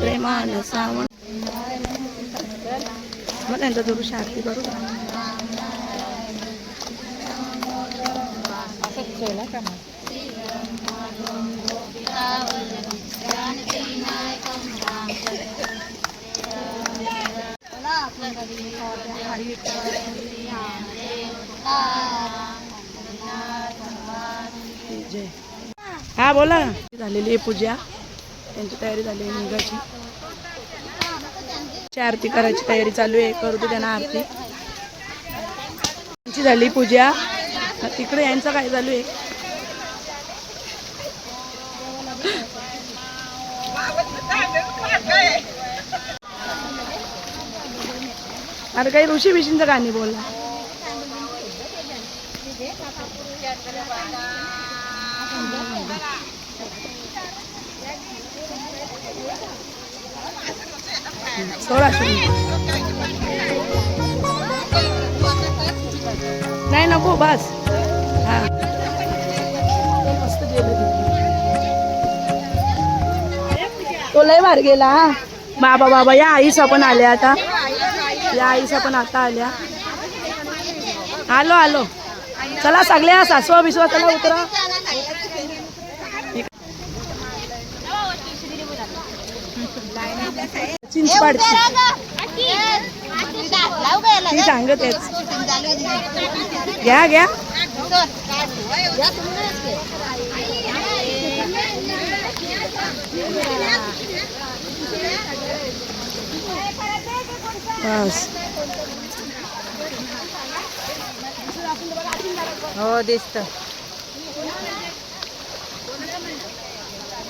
दर्शन मात्रे मानसा मग त्यांचा दुरुष आरती करू का? जय हा बोला ना झालेली आहे पूजा त्यांची तयारी झाली आहे मुलगाची. आरती करायची तयारी चालू आहे. करतो त्यांना आरती. त्यांची झाली पूजा. तिकडे यांचं काय चालू आहे? अरे काही ऋषी बिशींचं गाणी बोलला सोळाशे नाही नको बस. हा. तो लय भार गेला हा. बाबा बाबा या आईसा पण आल्या आता. या आईसा पण आता आल्या. आलो आलो. चला सगळ्या सासवा बिसवा चला उतरा. चिंचपाडची ती सांगत घ्या घ्या. बस. हो दिसत.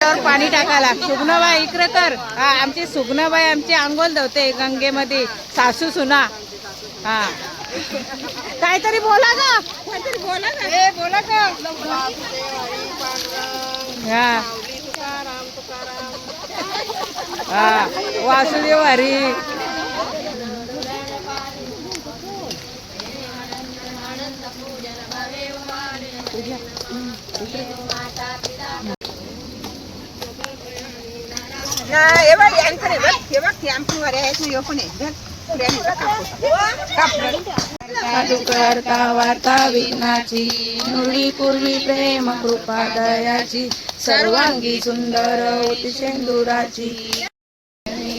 पाणी टाकायला. सुग्नबाई इकडे कर हा आमची सुग्नबाई आमची आंघोळ धवते गंगेमध्ये. सासू सुना. हा. काहीतरी बोला ग. काहीतरी बोला ना ए बोला ग. हा. हा. वासुदेव हरी. हे बघ यांकडे बघ. हे बघ हे आमची वर आहेत ना पण करता वार्ता विघ्नाची नुडी पूर्वी प्रेम कृपा दयाची सर्वांगी सुंदर होती शेंदुराची.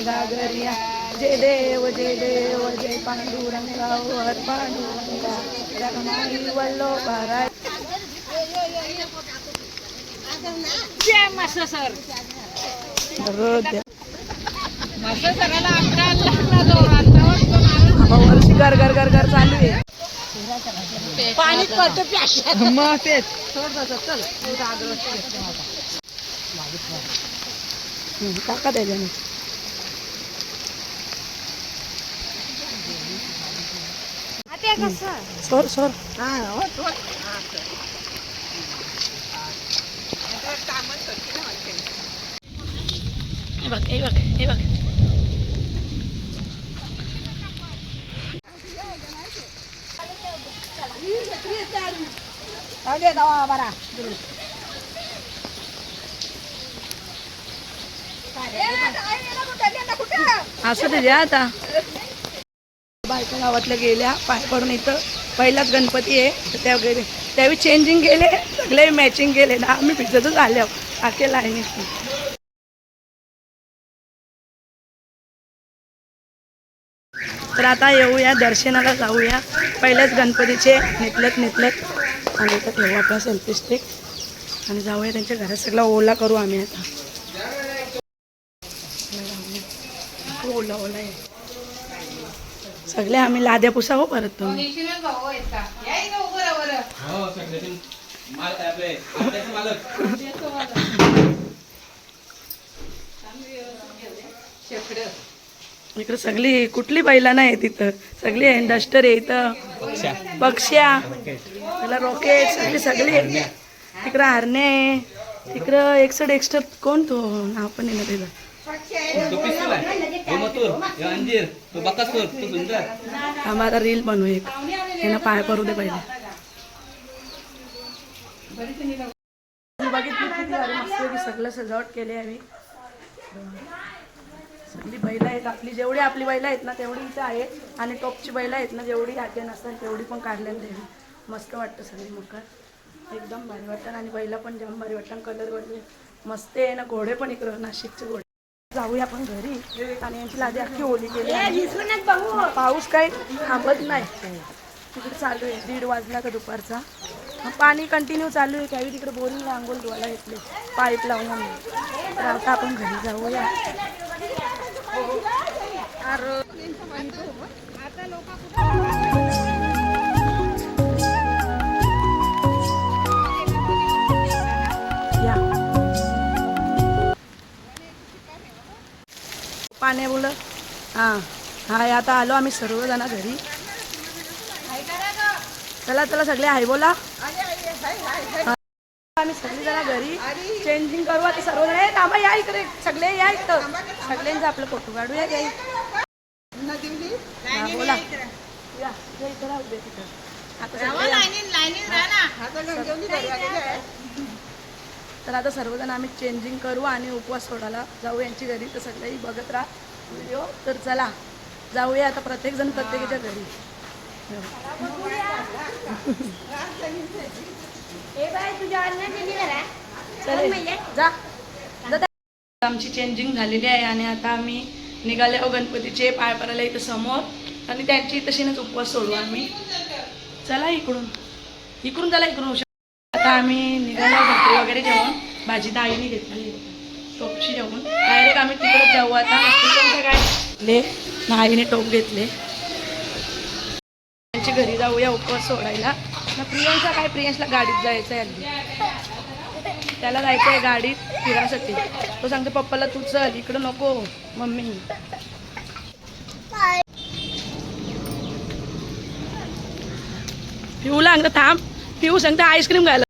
गागरिया जय देव जय देव जय पांडुरंगा वर पांडुरंगा रखमाई वल्लोबा जय मस्त सर. वर्षी घर घर घर घर चालू आहे. पाणी पडतं प्याशात. मग तेच. हम्म, टाका त्याच्याने. सोर सोर हा, हो, बघ हे हे. असं ते द्या आता. बायका गावातल्या गेल्या पाय पडून इथं. पहिलाच गणपती आहे. तर त्या गेले. त्यावेळी चेंजिंग गेले. सगळे मॅचिंग गेले. ना आम्ही भिजतच आल्या अकेला आहे तर आता येऊया दर्शनाला जाऊया. पहिल्याच गणपतीचे नितलत नितलत. आणि इथं ठेवू आपला सेल्फी स्टिक आणि जाऊया त्यांच्या घरात. सगळा ओला करू आम्ही आता. ओला ओला आहे. सगळे आम्ही लाद्या पुसावं परत तुम्ही भाऊ इकडे सगळी कुठली बैला नाही तिथं. सगळी आहे डस्टर आहे इथं. पक्ष्या. त्याला रॉकेट सगळी सगळी तिकडं हरणे तिकडं एकसठ एक्स्ट्रा कोण तो? नाव पण नाही ना त्याचं तो पिस्तूल आहे. हे मथुर. हे अंजीर. तो बकासूर. तो सुंदर. आम्हाला रील बनवू एक. यांना पाय पडू दे पहिले. बघितली किती सगळं सजावट केली आहे. आम्ही सगळी बैल आहेत आपली जेवढी आपली बैल आहेत ना तेवढी इथं आहे. आणि टॉपची बैल आहेत ना जेवढी आटे नसतात तेवढी पण काढलेली देवी. मस्त वाटतं सगळी मकर एकदम भारी वाटतं. आणि बैला पण जाम भारी वाटतं. कलर वगैरे मस्त आहे ना घोडे पण इकडं नाशिकचे घोडे. जाऊया आपण घरी. आणि यांची लादी अख्खी ओली केली पाऊस काही थांबत नाही. तिकडे चालू आहे. दीड वाजला का दुपारचा. पाणी कंटिन्यू चालू आहे. त्यावेळी तिकडे बोरिंगला आंघोळ धुवायला घेतले. पाईप लावून. तर आता आपण घरी जाऊया. पाण्या बोल हां. हाय आता आलो आम्ही सर्वजण घरी. चला चला सगळे आहे बोला. आम्ही सगळी जण घरी चेंजिंग करू. आता सर्वजण ए, थांबा या इकडे. सगळे या इथं. सगळ्यांचा आपलं फोटो काढूया. या इथं. हा, बोला. या या इथं राहू दे तिथं. आता सगळे या. तर आता सर्वजण आम्ही चेंजिंग करू आणि उपवास सोडायला जाऊ यांची घरी. तर सगळेही बघत राहा. व्हिडिओ तर चला जाऊया आता प्रत्येकजण प्रत्येकाच्या घरी. चल. जा. आमची चेंजिंग झालेली आहे आणि आता आम्ही निघाले आहो गणपतीचे पाय पडायला इथं समोर. आणि त्यांची तशीनच उपवास सोडू आम्ही. चला इकडून. इकडून चला इकडून आता आम्ही निघालो भाकरी वगैरे जेवण भाजी डाळीने घेतली. टोपची जेवण डायरेक्ट आम्ही तिकडे जाऊ आता. काय? ले नाईने टोप घेतले. त्यांची घरी जाऊया उपवास सोडायला. मग प्रियांशा काय प्रियांशला गाडीत जायचं आहे अगदी. त्याला जायचं आहे गाडीत फिरासाठी तो सांगतो पप्पाला तू चल इकडं नको मम्मी. पिऊला अंग थांब. पिऊ सांगते आईस्क्रीम खायला.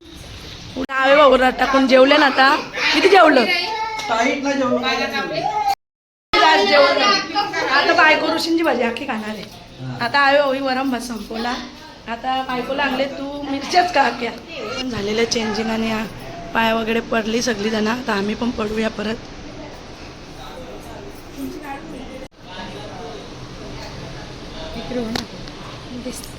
डावे बाबूला टाकून जेवले ना आता. किती जेवलं? आज जेवण आता बायको ऋषींची भाजी अख्खी खाणार आहे. आता आवे होई वरम भात संपवला. आता बायकोला आणले तू मिरच्याच का अख्या पण झालेलं चेंजिंग आणि आ- पाय वगैरे पडली सगळी जण आता आम्ही पण पडूया परत इकडे हो. दिसतं.